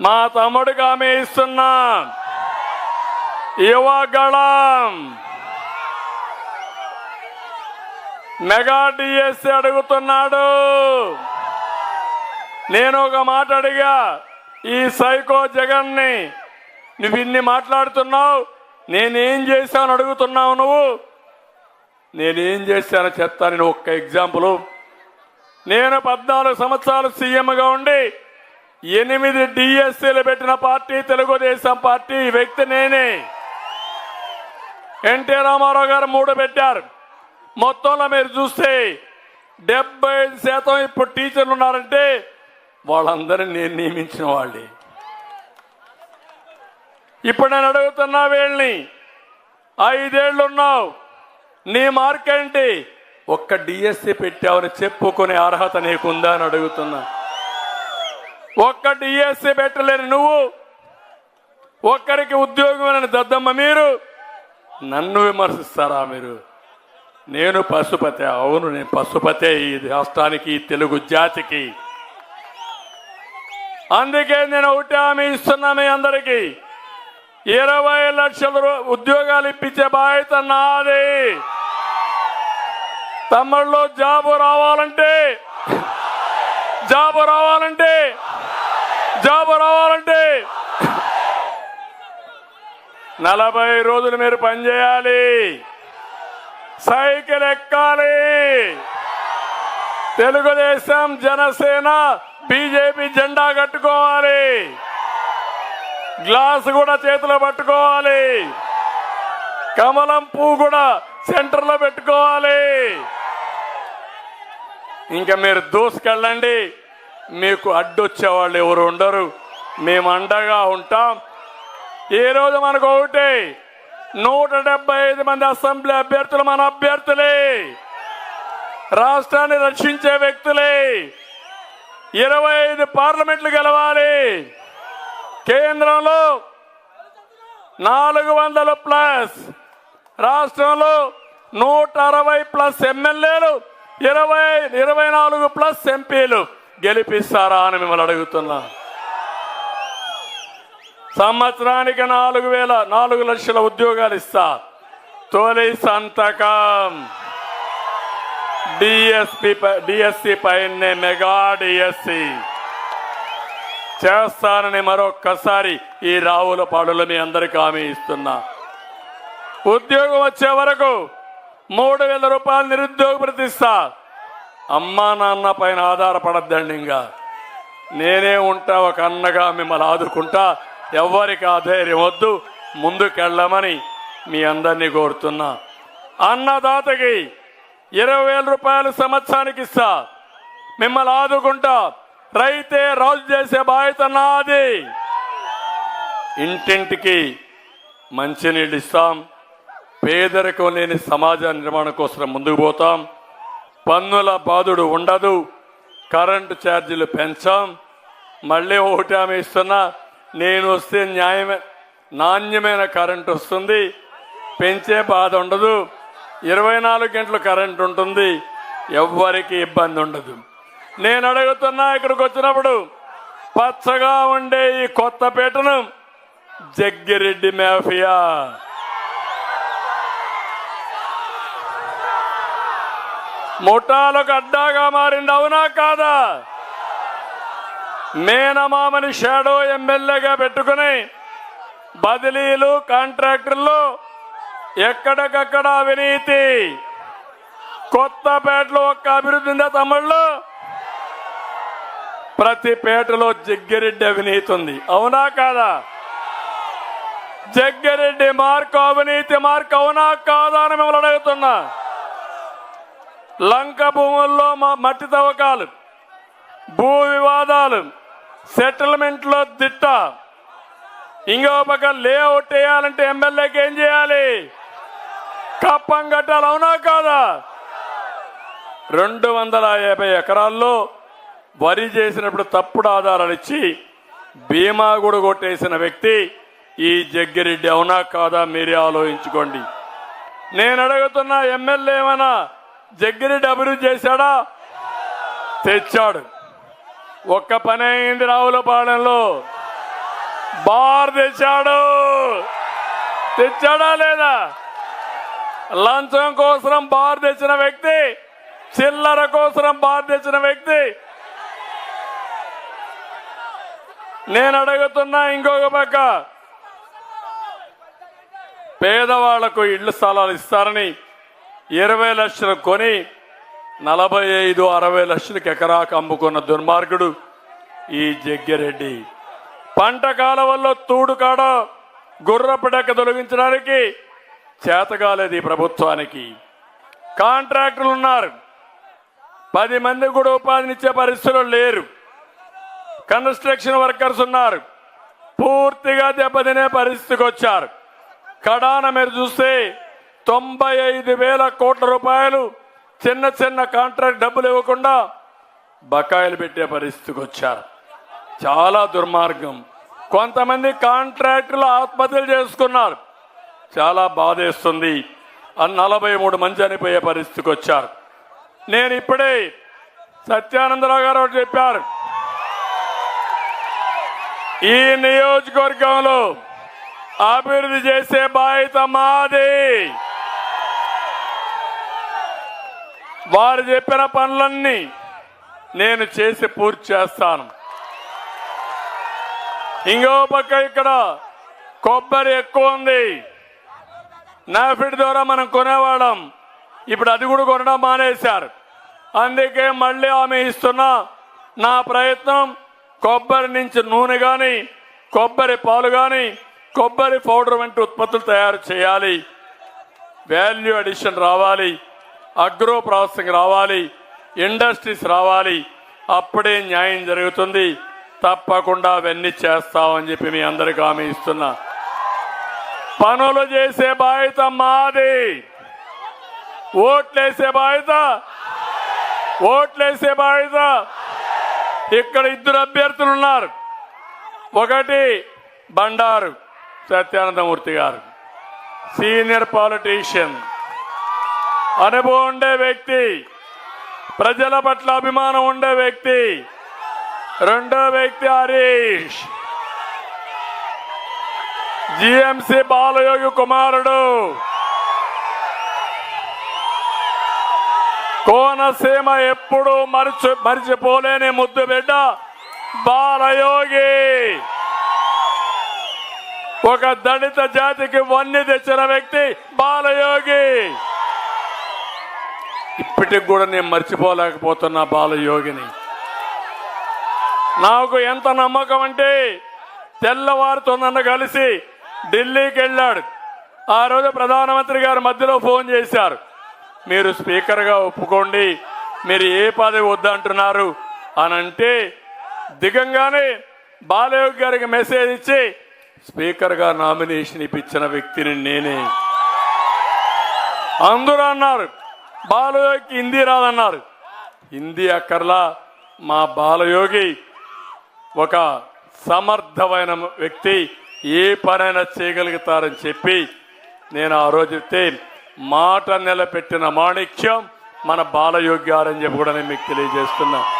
మా తమ్ముడికి ఆమె ఇస్తున్నా యువగళం మెగా డిఎస్సి అడుగుతున్నాడు. నేను ఒక మాట అడిగా ఈ సైకో జగన్ని నువ్వు ఇన్ని మాట్లాడుతున్నావు నేనేం చేశాను అడుగుతున్నావు నువ్వు? నేనేం చేశానో చెప్తాను నేను ఒక్క ఎగ్జాంపుల్ నేను పద్నాలుగు సంవత్సరాలు సీఎంగా ఉండి ఎనిమిది డిఎస్సీలు పెట్టిన పార్టీ తెలుగుదేశం పార్టీ ఈ వ్యక్తి నేనే. ఎన్టీ రామారావు గారు మూడు పెట్టారు. మొత్తంలో మీరు చూస్తే డెబ్బై ఐదు శాతం ఇప్పుడు టీచర్లు ఉన్నారంటే వాళ్ళందరూ నేను నియమించిన వాళ్ళే. ఇప్పుడు నేను అడుగుతున్నా వీళ్ళని ఐదేళ్ళు ఉన్నావు నీ మార్క్ ఏంటి ఒక్క డిఎస్సి పెట్టావని చెప్పుకునే అర్హత నీకుందా అని అడుగుతున్నా. ఒక్క డిఎస్సి పెట్టలేని నువ్వు. ఒక్కరికి ఉద్యోగం దద్దమ్మ మీరు. నన్ను విమర్శిస్తారా మీరు? నేను పశుపతి అవును నేను పశుపతే ఈ రాష్ట్రానికి తెలుగు జాతికి. అందుకే నేను ఒకటి హామీ ఇస్తున్నా మీ అందరికీ. ఇరవై లక్షల ఉద్యోగాలు ఇప్పించే బాధ్యత నాది. తమ్ముళ్ళు జాబు రావాలంటే జాబు రావాలంటే జాబు రావాలంటే. నలభై రోజులు మీరు పనిచేయాలి సైకిల్ ఎక్కాలి. తెలుగుదేశం జనసేన బీజేపీ జెండా కట్టుకోవాలి. గ్లాస్ కూడా చేతిలో పట్టుకోవాలి. కమలం పువ్వు కూడా సెంటర్లో పెట్టుకోవాలి. ఇంకా మీరు దూసుకెళ్ళండి. మీకు అడ్డొచ్చేవాళ్ళు ఎవరు ఉండరు. మేము అండగా ఉంటాం. ఈ రోజు మనకు ఒకటి. నూట డెబ్బై ఐదు మంది అసెంబ్లీ అభ్యర్థులు మన అభ్యర్థులే. రాష్ట్రాన్ని రక్షించే వ్యక్తులే. ఇరవై ఐదు పార్లమెంట్లు గెలవాలి. కేంద్రంలో నాలుగు వందలు ప్లస్. రాష్ట్రంలో నూట అరవై ప్లస్ ఎమ్మెల్యేలు ఇరవై ఇరవై నాలుగు ప్లస్ ఎంపీలు. గెలిపిస్తారా అని మిమ్మల్ని అడుగుతున్నా. సంవత్సరానికి నాలుగు వేల నాలుగు లక్షల ఉద్యోగాలు ఇస్తా. తొలి సంతకం. డిఎస్పి డిఎస్సి పైనే మెగా డిఎస్సి చేస్తానని మరొక్కసారి ఈ రావుల పాడులు మీ అందరికీ హామీ ఇస్తున్నా. ఉద్యోగం వచ్చే వరకు మూడు వేల రూపాయలు నిరుద్యోగ ప్రతిస్తా అమ్మా నాన్న పైన ఆధారపడద్దండి ఇంకా. నేనే ఉంటా ఒక అన్నగా మిమ్మల్ని ఆదుకుంటా. ఎవ్వరికి ఆధైర్యం వద్దు. ముందుకెళ్ళమని మీ అందరినీ కోరుతున్నా. అన్నదాతకి ఇరవై వేల రూపాయలు సంవత్సరానికి ఇస్తా. మిమ్మల్ని ఆదుకుంటా. రైతే రాజు చేసే బాధ్యత నాది. ఇంటింటికి మంచినీళ్ళు ఇస్తాం. పేదరికం లేని సమాజ నిర్మాణం కోసం ముందుకు పోతాం. పన్నుల బాధుడు ఉండదు. కరెంటు ఛార్జీలు పెంచాం. మళ్ళీ ఒకటి ఆమె ఇస్తున్నా నేను వస్తే న్యాయమే నాణ్యమైన కరెంట్ వస్తుంది. పెంచే బాధ ఉండదు. ఇరవై నాలుగు గంటలు కరెంట్ ఉంటుంది. ఎవ్వరికి ఇబ్బంది ఉండదు. నేను అడుగుతున్నా ఇక్కడికి వచ్చినప్పుడు పచ్చగా ఉండే ఈ కొత్తపేటను జగ్గిరెడ్డి మాఫియా. ముఠాలకు అడ్డాగా మారింది అవునా కాదా? మేనమామని షాడో ఎమ్మెల్యేగా పెట్టుకుని బదిలీలు కాంట్రాక్టర్లు ఎక్కడికక్కడ అవినీతి. కొత్తపేటలో ఒక్క అభివృద్ధి ఉందా తమ్ముళ్ళు? ప్రతి పేటలో జగ్గిరెడ్డి అవినీతి ఉంది అవునా కాదా? జగ్గిరెడ్డి మార్కు అవినీతి మార్కు అవునా కాదా అని మిమ్మల్ని అడుగుతున్నా. లంక భూముల్లో మట్టి తవ్వకాలు భూ వివాదాలు సెటిల్మెంట్లో దిట్ట. ఇంకో పక్క లేఅవుట్ వేయాలంటే ఎమ్మెల్యేకి ఏం చేయాలి? కప్పం కట్టాలి అవునా కాదా? రెండు వందల యాభై ఎకరాల్లో వరి చేసినప్పుడు తప్పుడు ఆధారాలు ఇచ్చి బీమా కూడా కొట్టేసిన వ్యక్తి ఈ జగ్గిరెడ్డి అవునా కాదా? మీరే ఆలోచించుకోండి. నేను అడుగుతున్న ఎమ్మెల్యే ఏమైనా జగ్గిరెడ్డి అభివృద్ధి చేశాడా? తెచ్చాడు. ఒక్క పని అయింది రావులపాలెంలో బార్ తెచ్చాడు. తెచ్చాడా లేదా? లంచం కోసం బార్ తెచ్చిన వ్యక్తి చిల్లర కోసం బార్ తెచ్చిన వ్యక్తి. నేను అడుగుతున్నా ఇంకొక పక్క. పేదవాళ్ళకు ఇళ్ళ స్థలాలు ఇస్తారని ఇరవై లక్షలు కొని నలభై ఐదు అరవై లక్షలకు ఎకరాకు అమ్ముకున్న దుర్మార్గుడు ఈ జగ్గిరెడ్డి. పంట కాలవల్లో తూడు కాడ తొలగించడానికి చేతగాలేదు ఈ ప్రభుత్వానికి. కాంట్రాక్టర్లు ఉన్నారు. పది మంది కూడా ఉపాధినిచ్చే పరిస్థితులు లేరు. కన్స్ట్రక్షన్ వర్కర్స్ ఉన్నారు. పూర్తిగా దెబ్బతినే పరిస్థితికి వచ్చారు. కడాన మీరు చూస్తే తొంభై ఐదు వేల కోట్ల రూపాయలు చిన్న చిన్న కాంట్రాక్ట్ డబ్బులు ఇవ్వకుండా బకాయిలు పెట్టే పరిస్థితికి వచ్చారు. చాలా దుర్మార్గం. కొంతమంది కాంట్రాక్టులు ఆత్మహత్యలు చేసుకున్నారు. చాలా బాధేస్తుంది. అని నలభై మూడు మంది చనిపోయే పరిస్థితికి వచ్చారు. నేను ఇప్పుడే సత్యానందరావు గారు చెప్పారు. ఈ నియోజకవర్గంలో అభివృద్ధి చేసే బాధ్యత మాది. వారు చెప్పిన పనులన్నీ నేను చేసి పూర్తి చేస్తాను. ఇంకో పక్క ఇక్కడ కొబ్బరి ఎక్కువ ఉంది. నాఫిడ్ ద్వారా మనం కొనేవాళ్ళం. ఇప్పుడు అది కూడా కొనడం మానేశారు. అందుకే మళ్ళీ ఆమె ఇస్తున్న నా ప్రయత్నం కొబ్బరి నుంచి నూనె కానీ కొబ్బరి పాలు కానీ కొబ్బరి పౌడర్ వంటి ఉత్పత్తులు తయారు చేయాలి. వాల్యూ అడిషన్ రావాలి. అగ్రో ప్రాసెసింగ్ రావాలి ఇండస్ట్రీస్ రావాలి అప్పుడే న్యాయం జరుగుతుంది. తప్పకుండా అవన్నీ చేస్తామని చెప్పి మీ అందరికి హామీ ఇస్తున్నా. పనులు చేసే బాధ్యత మాది. ఓట్లేసే బాధ్యత. ఓట్లేసే బాధ్యత. ఇక్కడ ఇద్దరు అభ్యర్థులు ఉన్నారు. ఒకటి బండారు సత్యానందమూర్తి గారు. Senior politician. అనుభవం ఉండే వ్యక్తి ప్రజల పట్ల అభిమానం ఉండే వ్యక్తి రెండో వ్యక్తి హరీష్. జిఎంసి బాలయోగి కుమారుడు. కోనసీమ ఎప్పుడు మరిచి మరిచిపోలేని ముద్దు బిడ్డ బాలయోగి. ఒక దళిత జాతికి వన్ని తెచ్చిన వ్యక్తి బాలయోగి. ఇప్పటికి కూడా నేను మర్చిపోలేకపోతున్నా బాలయోగిని. నాకు ఎంత నమ్మకం అంటే తెల్లవారితో నన్ను కలిసి ఢిల్లీకి వెళ్ళాడు. ఆ రోజు ప్రధానమంత్రి గారు మధ్యలో ఫోన్ చేశారు. మీరు స్పీకర్గా ఒప్పుకోండి మీరు ఏ పదవి వద్దంటున్నారు అని అంటే దిగంగానే బాలయోగి గారికి మెసేజ్ ఇచ్చి స్పీకర్గా నామినేషన్ ఇప్పించిన వ్యక్తిని నేనే. అందరూ అన్నారు బాలయోగికి హిందీ రాదన్నారు. హిందీ అక్కర్లా మా బాలయోగి ఒక సమర్థమైన వ్యక్తి ఏ పనైనా చేయగలుగుతారని చెప్పి నేను ఆ రోజు చెప్తే మాట నిలబెట్టిన మాణిక్యం మన బాలయోగి గారని చెప్పి కూడా నేను మీకు తెలియజేస్తున్నాను